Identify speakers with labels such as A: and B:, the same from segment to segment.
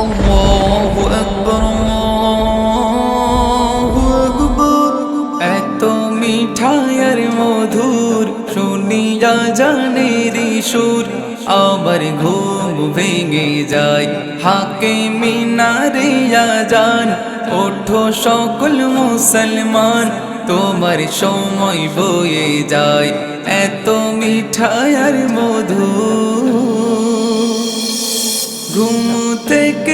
A: আল্লাহু আকবার এত মিঠাইয়ার মধুর শুনিয়া জানের সুর। আমার ঘুম ভেঙে যায়, হাকে মিনারিয়া যান ওঠো সকল মুসলমান, তোমার সময় বয়ে যায়। এত মিঠাইয়ার মধুর। ঘুম থেকে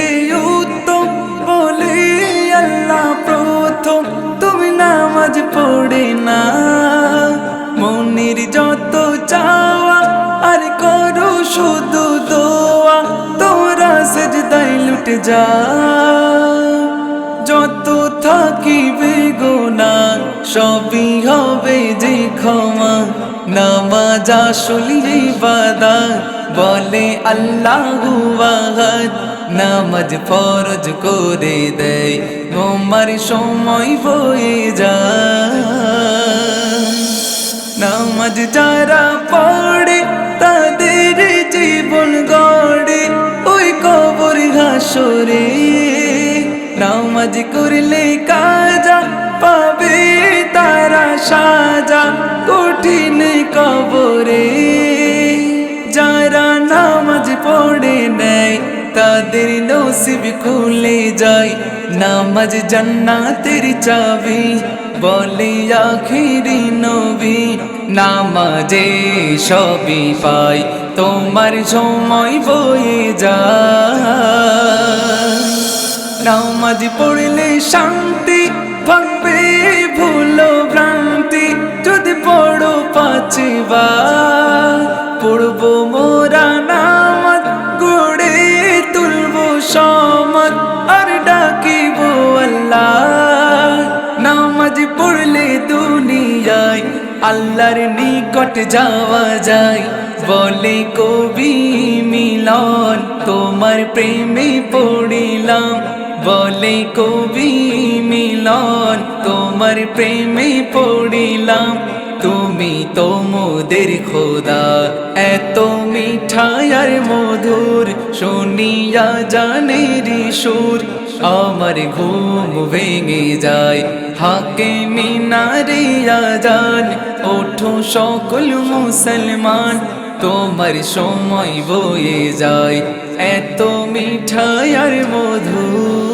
A: শুধু দোয়া, তোরা সেজদাই লুটে যা। যত থাকিবে গোনা সবই হবে যে ক্ষমা। নামাজ আসলি বাদা বলে আল্লাহ আহাদ। নামাজ ফরজ করে দেয়, তোমার সময় বয়ে যায়। নামাজ যারা পড়ে, তাদের ঘাসরে নামাজ করলে কাজা পাবে তারা সাজা। কঠিন কবরে যারা নামাজ পড়ে নেয়, তাদের নসিব খুলে যায়। নামাজ জান্নাতের চাবি, বলে আখিরি নবী। নামাজে সবই পাই তোমার সময় বয়ে যায়। নামাজ পড়লে শান্তি ভাঙবে ভুলো ভ্রান্তি আল্লাহর নিকট যাওয়া যায়। বলে কবি, মিলন, তোমার প্রেমে পড়িলাম। বলে কবি, মিলন, তোমার প্রেমে পড়িলাম। তুমি তো মোদের খোদা, এত মিঠাইয়ার মধুর, শুনিয়া জানের সুর। আমার ঘুম ভেঙে যায়, হাকে মিনারিয়া যান ওঠো সকল মুসলমান তোমার সময় বয়ে যায়। এত মিঠাইয়ার মধুর